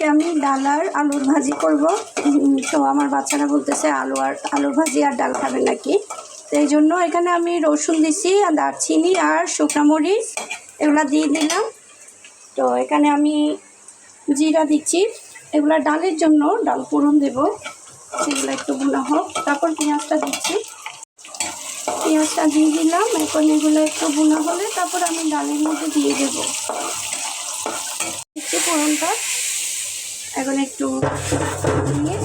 আজকে আমি ডাল আর আলুর ভাজি করব। তো আমার বাচ্চারা বলতেছে আলু আর, আলুর ভাজি আর ডাল খাবে নাকি? তো এই জন্য এখানে আমি রসুন দিছি আর দারচিনি আর শুকনো মরিচ, এগুলা দিয়ে দিলাম। তো এখানে আমি জিরা দিচ্ছি। এগুলো ডালের জন্য ডাল ফোড়ন দেব। সেগুলো একটু ভুনা হোক। তারপর পেঁয়াজটা দিচ্ছি। পেঁয়াজটা দিয়ে দিলাম। এখন এগুলো একটু ভুনা হলে তারপর আমি ডালের মধ্যে দিয়ে দেবো। ফোড়নটা। এখন একটু দিয়ে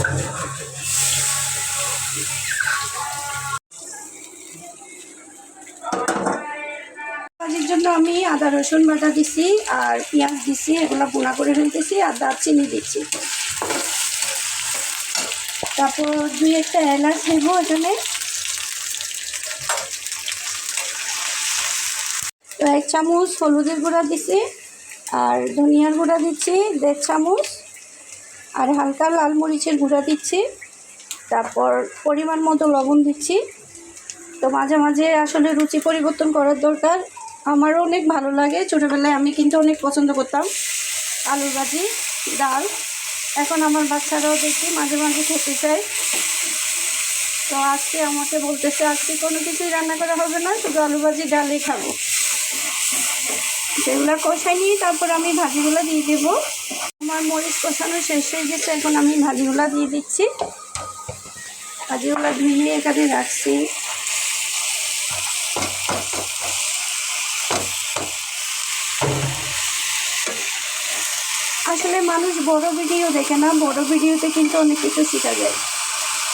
জন্য আমি আদা, রসুন বাটা দিছি আর পেঁয়াজ দিছি, এগুলো বোনা করে ফেলতেছি আর দারচিনি দিচ্ছি। তারপর দুই একটা এলাচ দেবো এখানে। এক চামচ হলুদের গুঁড়া দিছি আর ধনিয়ার গুঁড়া দিচ্ছি দেড় চামচ। আর হালকা লাল মরিচের গুঁড়া দিচ্ছি, তারপর পরিমাণ মতো লবণ দিচ্ছি। তো মাঝে মাঝে আসলে রুচি পরিবর্তন করার দরকার। আমারও অনেক ভালো লাগে। ছোটোবেলায় আমি কিন্তু অনেক পছন্দ করতাম। আলুর ভাজি, ডাল। এখন আমার বাচ্চারাও দেখি মাঝে মাঝে খেতে চায়। তো আজকে আমাকে বলতেছে, আজকে কোনো কিছুই রান্না করা হবে না, শুধু আলু ভাজি, ডালই খাব। সেগুলো কষাই নিয়ে তারপর আমি ভাজিগুলো দিয়ে দেবো। আমার মরিচ কষানো শেষ হয়ে গেছে, এখন আমি ভাজিগুলো দিয়ে দিচ্ছি। ভাজিগুলো ধুয়ে এখানে রাখছি। আসলে মানুষ বড় ভিডিও দেখে না, বড় ভিডিওতে কিন্তু অনেক কিছু শেখা যায়।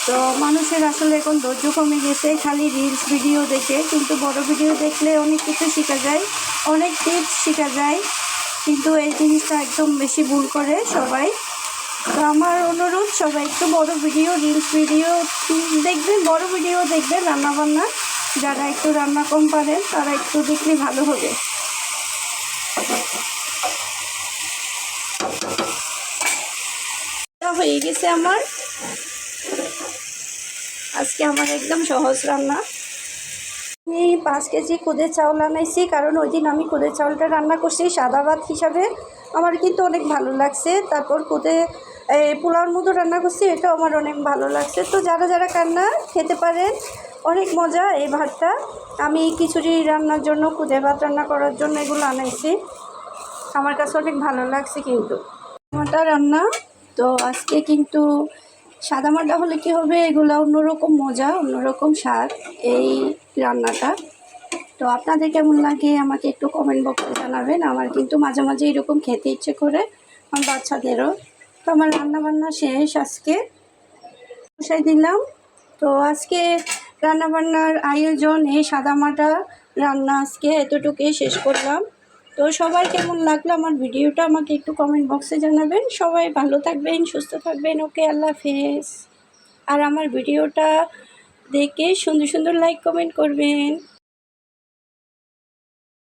তো মানুষের আসলে এখন ধৈর্য কমে গেছে, খালি রিলস ভিডিও দেখে, কিন্তু বড় ভিডিও দেখলে অনেক কিছু শেখা যায়, অনেক টিপস শেখা যায়। কিন্তু এই জিনিসটা একদম বেশি ভুল করে সবাই। তো আমার অনুরোধ, সবাই একটু বড় ভিডিও রিলস ভিডিও দেখবেন, বড় ভিডিও দেখবেন রান্নাবান্না। যারা একটু রান্না কম পারেন, তারা একটু দেখলে ভালো হবে। হয়ে গেছে আমার। আজকে আমার একদম সহজ রান্না। আমি পাঁচ কেজি খুদের চাউল আনাইছি, কারণ ওই দিন আমি খুদের চাউলটা রান্না করছি সাদা ভাত হিসাবে। আমার কিন্তু অনেক ভালো লাগছে। তারপর খুদে পোলাওর মতো রান্না করছি, এটাও আমার অনেক ভালো লাগছে। তো যারা যারা কান্না খেতে পারেন, অনেক মজা এই ভাতটা। আমি খিচুড়ি রান্নার জন্য খুদে ভাত রান্না করার জন্য এগুলো আনাইছি। আমার কাছে অনেক ভালো লাগছে কিন্তু। আমারটা রান্না, তো আজকে কিন্তু সাদা মাটা হলে কি হবে? এগুলো অন্যরকম মজা, অন্যরকম স্বাদ এই রান্নাটা। তো আপনাদের কেমন লাগে? আমাকে একটু কমেন্ট বক্সে জানাবেন। আমার কিন্তু মাঝে মাঝে এরকম খেতে ইচ্ছে করে আমার বাচ্চাদেরও। তো আমার রান্না বান্না শেষ আজকে। বসাই দিলাম। তো আজকে রান্নাবান্নার আয়োজন এই সাদামাটা রান্না আজকে এতটুকুই শেষ করলাম। তো সবাই কেমন লাগল আমার ভিডিওটা আমাকে একটু কমেন্ট বক্সে জানাবেন। সবাই ভালো থাকবেন, সুস্থ থাকবেন, ওকে আল্লাহ হাফেজ। আর আমার ভিডিওটা দেখে সুন্দর সুন্দর লাইক কমেন্ট করবেন।